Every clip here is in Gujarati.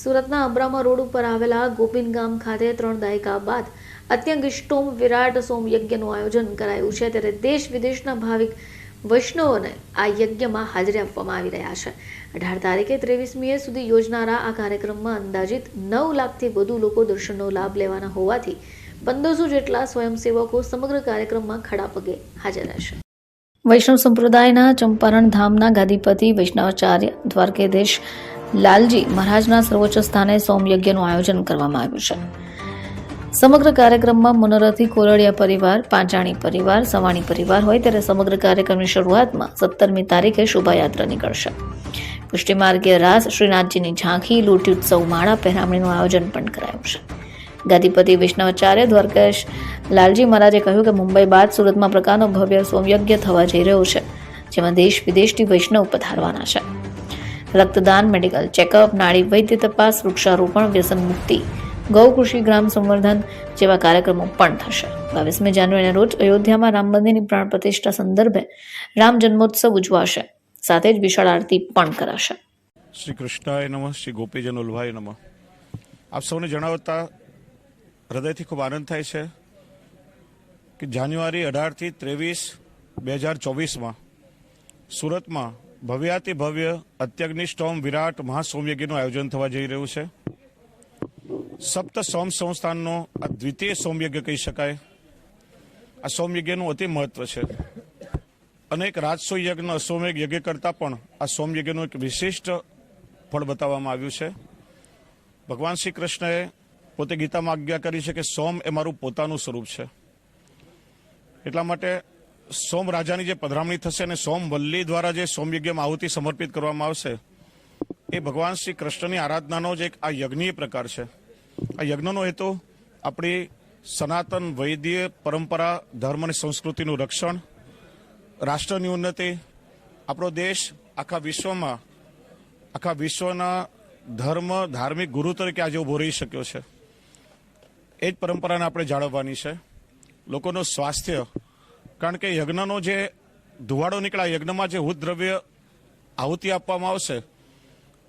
સુરતના અબ્રામા રોડ ઉપર આવેલા ગોપીન ગામ ખાતે ત્રણ દાયકા બાદ અત્યંત ઇષ્ટોમ વિરાટ સોમ આયોજન કરાયું છે ત્યારે દેશ વિદેશના ભાવિક વૈષ્ણવોને આ યજ્ઞમાં હાજરી આપવામાં આવી રહ્યા છે. અઢાર તારીખે ત્રેવીસમીએ સુધી યોજનારા આ કાર્યક્રમમાં અંદાજિત નવ લાખથી વધુ લોકો દર્શનનો લાભ લેવાના હોવાથી પંદરસો જેટલા સ્વયંસેવકો સમગ્ર કાર્યક્રમમાં ખડા પગે હાજર રહેશે. વૈષ્ણવ સંપ્રદાયના ચંપારણ ધામના ગાદીપતિ વૈષ્ણવાચાર્ય દ્વારકેધીશ લાલજી મહારાજના સર્વોચ્ચ સ્થાને સોમયજ્ઞનું આયોજન કરવામાં આવ્યું છે. સમગ્ર કાર્યક્રમમાં મનોરથી કોરડિયા પરિવાર, પાંચાણી પરિવાર, સવાણી પરિવાર હોય ત્યારે સમગ્ર કાર્યક્રમની શરૂઆતમાં સત્તરમી તારીખે શોભાયાત્રા નીકળશે. પુષ્ટિમાર્ગીય રાસ, શ્રીનાથજીની ઝાંખી, લૂંટી ઉત્સવ માળા પહેરામણીનું આયોજન પણ કરાયું છે. ગાદીપતિ વિષ્ણવાચાર્ય દ્વારકેશ લાલજી મહારાજે કહ્યું કે મુંબઈ બાદ સુરતમાં પ્રકારનો ભવ્ય સોમયજ્ઞ થવા જઈ રહ્યો છે, જેમાં દેશ વિદેશથી વૈષ્ણવ પધારવાના છે. રક્તદાન, મેડિકલ ચેકઅપ, નાડી વૈદ્ય તપાસ, વૃક્ષારોપણ, વ્યસન મુક્તિ, ગૌ કૃષિ, ગ્રામ સંવર્ધન જેવા કાર્યક્રમો પણ થશે. બાવીસમી જાન્યુઆરીના રોજ અયોધ્યામાં રામ મંદિરની પ્રાણ પ્રતિષ્ઠા સંદર્ભે રામ જન્મોત્સવ ઉજવાશે. સાથે જ વિશાળ આરતી પણ કરાશે. શ્રી કૃષ્ણાય નમઃ, શ્રી ગોપીજન ઉલ્ભાય નમઃ. આપ સૌને જણાવતા હૃદયથી ખૂબ આનંદ થાય છે કે જાન્યુઆરી અઢારથી ત્રેવીસ બે હજાર ચોવીસમાં સુરતમાં ભવ્યાતિ ભવ્ય અત્યગ્નિષ્ટોમ વિરાટ મહાસોમયજ્ઞનું આયોજન થવા જઈ રહ્યું છે. સપ્ત સોમ સંસ્થાનનો આ દ્વિતીય સોમયજ્ઞ કહી શકાય. આ સોમયજ્ઞનું અતિ મહત્વ છે. અનેક રાજસો યજ્ઞ અશ્વમેઘ યજ્ઞ કરતાં પણ આ સોમયજ્ઞનું એક વિશિષ્ટ ફળ બતાવવામાં આવ્યું છે. ભગવાન શ્રી કૃષ્ણએ પોતે ગીતામાં આજ્ઞા કરી છે કે સોમ એ મારું પોતાનું સ્વરૂપ છે. એટલા માટે સોમ રાજાની જે પધરામણી થશે અને સોમ વલ્લી દ્વારા જે સોમયજ્ઞમાં આહુતિ સમર્પિત કરવામાં આવશે, એ ભગવાન શ્રી કૃષ્ણની આરાધનાનો જ એક આ યજ્ઞીય પ્રકાર છે. આ યજ્ઞનો હેતુ આપણી સનાતન વૈદ્ય પરંપરા, ધર્મ અને સંસ્કૃતિનું રક્ષણ, રાષ્ટ્રની ઉન્નતિ, આપણો દેશ આખા વિશ્વમાં, આખા વિશ્વના ધર્મ, ધાર્મિક ગુરુ તરીકે આજે ઊભો રહી શક્યો છે. એ જ પરંપરાને આપણે જાળવવાની છે. લોકોનું સ્વાસ્થ્ય કારણ કે યજ્ઞનો જે ધુવાડો નીકળ્યા યજ્ઞમાં જે દ્રવ્ય આહુતિ આપવામાં આવશે,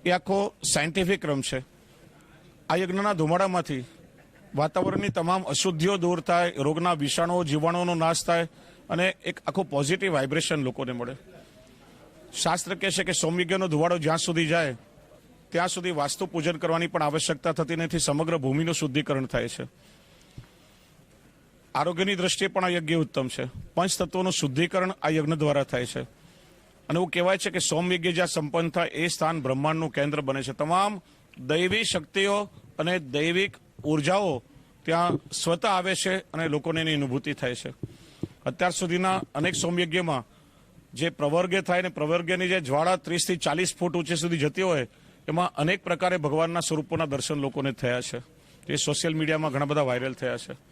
એ આખો સાયન્ટિફિક ક્રમ છે. આ યજ્ઞના ધુમાડામાંથી વાતાવરણની તમામ અશુદ્ધિઓ દૂર થાય, રોગના વિષાણુઓ, જીવાણુઓનો નાશ થાય અને એક આખું પોઝિટિવ વાઇબ્રેશન લોકોને મળે. શાસ્ત્ર કહે છે કે સૌમ્યજ્ઞનો ધુવાડો જ્યાં સુધી જાય, ત્યાં સુધી વાસ્તુ પૂજન કરવાની પણ આવશ્યકતા થતી નથી, સમગ્ર ભૂમિનું શુદ્ધિકરણ થાય છે. આરોગ્યની દ્રષ્ટિએ પણ આ યજ્ઞ ઉત્તમ છે. પંચ શુદ્ધિકરણ આ યજ્ઞ દ્વારા થાય છે. અને એવું કહેવાય છે કે સોમ યજ્ઞ જ્યાં સંપન્ન થાય એ સ્થાન બ્રહ્માંડનું કેન્દ્ર બને છે. તમામ દૈવી શક્તિઓ અને દૈવિક ઉર્જાઓ ત્યાં સ્વતઃ આવે છે અને લોકોને એની અનુભૂતિ થાય છે. અત્યાર સુધીના અનેક સોમયજ્ઞમાં જે પ્રવર્ગ થાય ને પ્રવર્ગ્યની જે જ્વાળા ત્રીસથી ચાલીસ ફૂટ ઊંચે સુધી જતી હોય, એમાં અનેક પ્રકારે ભગવાનના સ્વરૂપોના દર્શન લોકોને થયા છે. જે સોશિયલ મીડિયામાં ઘણા બધા વાયરલ થયા છે.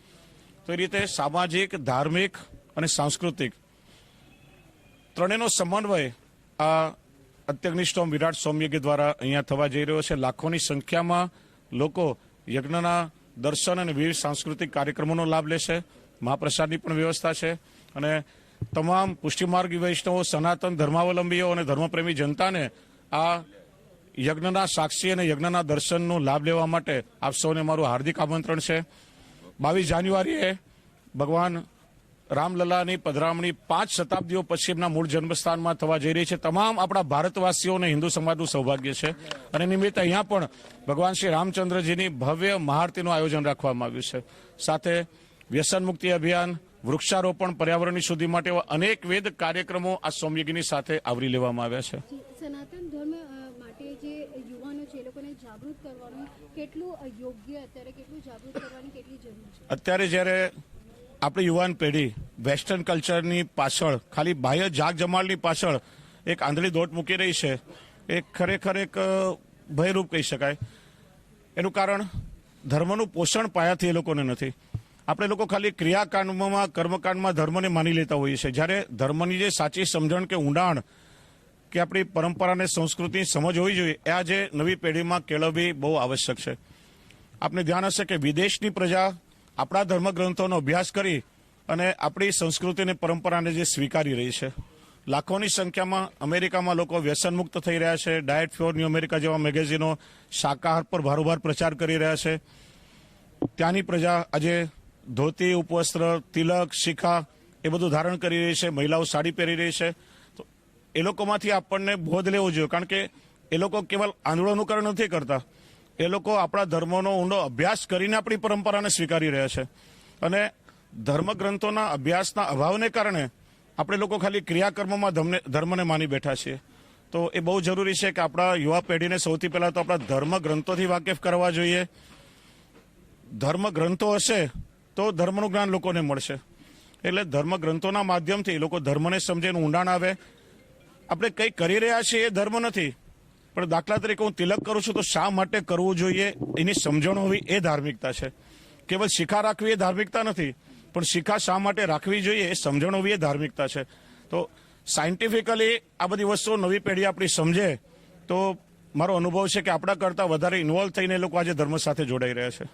તો એ રીતે સામાજિક, ધાર્મિક અને સાંસ્કૃતિક ત્રણેયનો સમન્વય આ અત્યગ્નિષ્ટોમ વિરાટ સૌમ્યજ્ઞ દ્વારા અહીંયા થવા જઈ રહ્યો છે. લાખોની સંખ્યામાં લોકો યજ્ઞના દર્શન અને વિવિધ સાંસ્કૃતિક કાર્યક્રમોનો લાભ લેશે મહાપ્રસાદની પણ વ્યવસ્થા છે. અને તમામ પુષ્ટિમાર્ગી વૈષ્ણવો, સનાતન ધર્માવલંબીઓ અને ધર્મપ્રેમી જનતાને આ યજ્ઞના સાક્ષી અને યજ્ઞના દર્શનનો લાભ લેવા માટે આપ સૌને મારું હાર્દિક આમંત્રણ છે. બાવીસ જાન્યુઆરીએ ભગવાન રામલલાની પધરામણી પાંચ શતાબ્દીઓ પછી એમના મૂળ જન્મસ્થાનમાં થવા જઈ રહી છે. તમામ આપણા ભારતવાસીઓ અને હિન્દુ સમાજનું સૌભાગ્ય છે. અને નિમિત્તે અહીંયા પણ ભગવાન શ્રી રામચંદ્રજીની ભવ્ય મહાઆરતીનું આયોજન રાખવામાં આવ્યું છે. સાથે વ્યસન મુક્તિ અભિયાન, વૃક્ષારોપણ પર્યાવરણની શુદ્ધિ માટે અનેક વેદ કાર્યક્રમો આ સોમયજ્ઞની સાથે આવરી લેવામાં આવ્યા છે જી, સનાતન ધર્મ અ, માટે જે યુવાનો છે એ લોકોને જાગૃત કરવાનું કેટલું યોગ્ય અત્યારે કેટલું જાગૃત કરવાની કેટલી જરૂર છે? અત્યારે જ્યારે આપણી યુવાન પેઢી વેસ્ટર્ન કલ્ચરની પાછળ, ખાલી બાહ્ય જાગ જમાળની પાછળ એક આંધળી દોટ મૂકી રહી છે, એ ખરેખર એક ભયરૂપ કહી શકાય. એનું કારણ ધર્મનું પોષણ પાયાથી એ લોકોને નથી. આપણે લોકો ખાલી ક્રિયાકાંડમાં, કર્મકાંડમાં ધર્મને માની લેતા હોઈએ છીએ. જ્યારે ધર્મની જે સાચી સમજણ કે ઊંડાણ કે આપણી પરંપરા અને સંસ્કૃતિ સમજ હોવી જોઈએ, એ આજે નવી પેઢીમાં કેળવવી બહુ આવશ્યક છે. આપને ધ્યાન હશે કે વિદેશની પ્રજા આપણા ધર્મગ્રંથોનો અભ્યાસ કરી અને આપણી સંસ્કૃતિ અને પરંપરાને જે સ્વીકારી રહી છે. લાખોની સંખ્યામાં અમેરિકામાં લોકો વ્યસનમુક્ત થઈ રહ્યા છે. ડાયટ ફ્યોર ન્યૂ અમેરિકા જેવા મેગેઝિનો શાકાહાર પર ભારોભાર પ્રચાર કરી રહ્યા છે. ત્યાંની પ્રજા આજે ધોતી, ઉપવસ્ત્ર, તિલક, શિખા એ બધું ધારણ કરી રહી છે. મહિલાઓ સાડી પહેરી રહી છે. એ લોકોમાંથી આપણને બોધ લેવો જોઈએ, કારણ કે એ લોકો કેવલ આંદોલન અનુકરણ નથી કરતા. એ લોકો આપણા ધર્મોનો ઊંડો અભ્યાસ કરીને આપણી પરંપરાને સ્વીકારી રહ્યા છે. અને ધર્મગ્રંથોના અભ્યાસના અભાવને કારણે આપણે લોકો ખાલી ક્રિયાકર્મમાં ધર્મને- ધર્મને માની બેઠા છીએ. તો એ બહુ જરૂરી છે કે આપણા યુવા પેઢીને સૌથી પહેલાં તો આપણા ધર્મ ગ્રંથોથી વાકેફ કરવા જોઈએ. ધર્મ ગ્રંથો હશે તો ધર્મનું જ્ઞાન લોકોને મળશે. એટલે ધર્મ ગ્રંથોના માધ્યમથી લોકો ધર્મને સમજે ઊંડાણ આવે આપણે કંઈ કરી રહ્યા છીએ એ ધર્મ નથી. પણ દાખલા તરીકે હું તિલક કરું છું તો શા માટે કરવું જોઈએ એની સમજણ હોવી એ ધાર્મિકતા છે. કેવલ શિખા રાખવી એ ધાર્મિકતા નથી, પણ શિખા શા માટે રાખવી જોઈએ એ સમજણ હોવી એ ધાર્મિકતા છે. તો સાયન્ટિફિકલી આ બધી વસ્તુઓ નવી પેઢી આપણી સમજે તો મારો અનુભવ છે કે આપણા કરતાં વધારે ઇન્વોલ્વ થઈને એ લોકો આજે ધર્મ સાથે જોડાઈ રહ્યા છે.